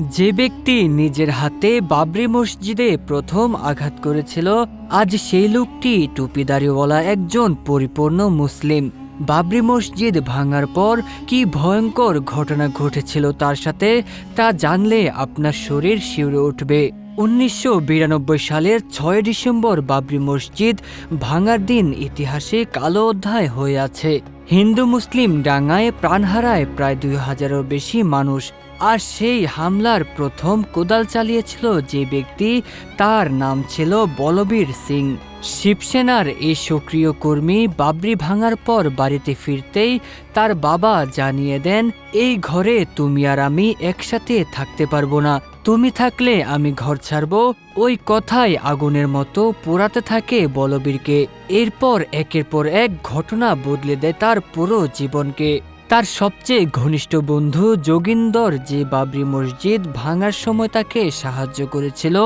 যে ব্যক্তি নিজের হাতে বাবরি মসজিদে প্রথম আঘাত করেছিল, আজ সেই লোকটি টুপিদারিওয়ালা একজন পরিপূর্ণ মুসলিম। বাবরি মসজিদ ভাঙার পর কি ভয়ঙ্কর ঘটনা ঘটেছিল তার সাথে, তা জানলে আপনার শরীর শিউরে উঠবে। উনিশশো বিরানব্বই সালের ছয় ডিসেম্বর বাবরি মসজিদ ভাঙার দিন ইতিহাসে কালো অধ্যায় হয়ে আছে। হিন্দু মুসলিম ডাঙ্গায় প্রাণ হারায় প্রায় দুই হাজারেরও বেশি মানুষ আর সেই হামলার প্রথম কোদাল চালিয়েছিল যে ব্যক্তি, তার নাম ছিল বলবীর সিং। শিবসেনার এই সক্রিয় কর্মী বাবরি ভাঙার পর বাড়িতে ফিরতেই তার বাবা জানিয়ে দেন, এই ঘরে তুমি আর আমি একসাথে থাকতে পারব না। তুমি থাকলে আমি ঘর ছাড়বো। ওই কথাই আগুনের মতো পোড়াতে থাকে বলবীরকে। এরপর একের পর এক ঘটনা বদলে দেয় তার পুরো জীবনকে। তার সবচেয়ে ঘনিষ্ঠ বন্ধু যোগিন্দর যে বাবরি মসজিদ ভাঙার সময় তাকে সাহায্য করেছিল,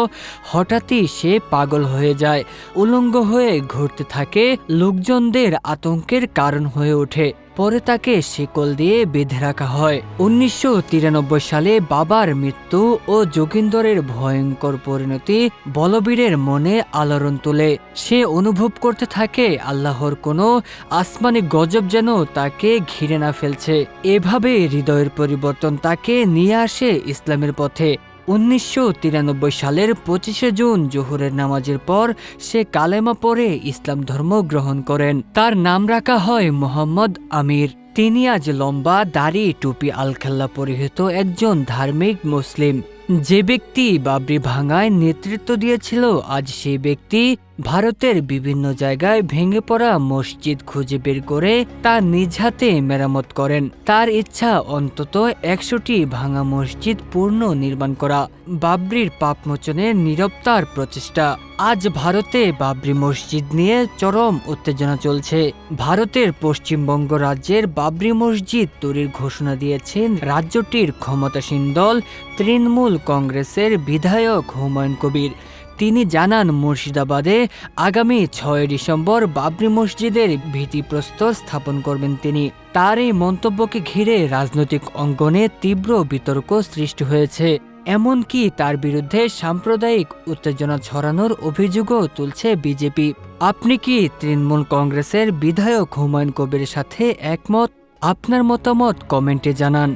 হঠাৎই সে পাগল হয়ে যায়, উলঙ্গ হয়ে ঘুরতে থাকে, লোকজনদের আতঙ্কের কারণ হয়ে ওঠে। পরে তাকে শিকল দিয়ে বেঁধে রাখা হয়। উনিশশো তিরানব্বই সালে বাবার মৃত্যু ও যোগিন্দরের ভয়ঙ্কর পরিণতি বলবীরের মনে আলোড়ন তোলে। সে অনুভব করতে থাকে, আল্লাহর কোনো আসমানি গজব যেন তাকে ঘিরে না ফেলছে। এভাবে হৃদয়ের পরিবর্তন তাকে নিয়ে আসে ইসলামের পথে। উনিশশো তিরানব্বই সালের পঁচিশে জুন জোহরের নামাজের পর সে কালেমা পরে ইসলাম ধর্ম গ্রহণ করেন। তার নাম রাখা হয় মোহাম্মদ আমির। তিনি আজ লম্বা, দাড়ি, টুপি, আলখাল্লা পরিহিত একজন ধার্মিক মুসলিম। যে ব্যক্তি বাবরি ভাঙায় নেতৃত্ব দিয়েছিল, আজ সেই ব্যক্তি ভারতের বিভিন্ন জায়গায় ভেঙে পড়া মসজিদ খুঁজে বের করে তা নিজ হাতে মেরামত করেন। তার ইচ্ছা অন্তত একশোটি ভাঙা মসজিদ পূর্ণ নির্মাণ করা, বাবরির পাপমোচনের নিরবতার প্রচেষ্টা। আজ ভারতে বাবরি মসজিদ নিয়ে চরম উত্তেজনা চলছে। ভারতের পশ্চিমবঙ্গ রাজ্যের বাবরি মসজিদ তৈরির ঘোষণা দিয়েছেন রাজ্যটির ক্ষমতাসীন দল তৃণমূল কংগ্রেসের বিধায়ক হুমায়ুন কবির। তিনি জানান, মুর্শিদাবাদে আগামী ছয় ডিসেম্বর বাবরি মসজিদের ভিত্তিপ্রস্তর স্থাপন করবেন তিনি। তার এই মন্তব্যকে ঘিরে রাজনৈতিক অঙ্গনে তীব্র বিতর্ক সৃষ্টি হয়েছে। এমনকি তার বিরুদ্ধে সাম্প্রদায়িক উত্তেজনা ছড়ানোর অভিযোগও তুলছে বিজেপি। আপনি কি তৃণমূল কংগ্রেসের বিধায়ক হুমায়ুন কবির সাথে একমত? আপনার মতামত কমেন্টে জানান।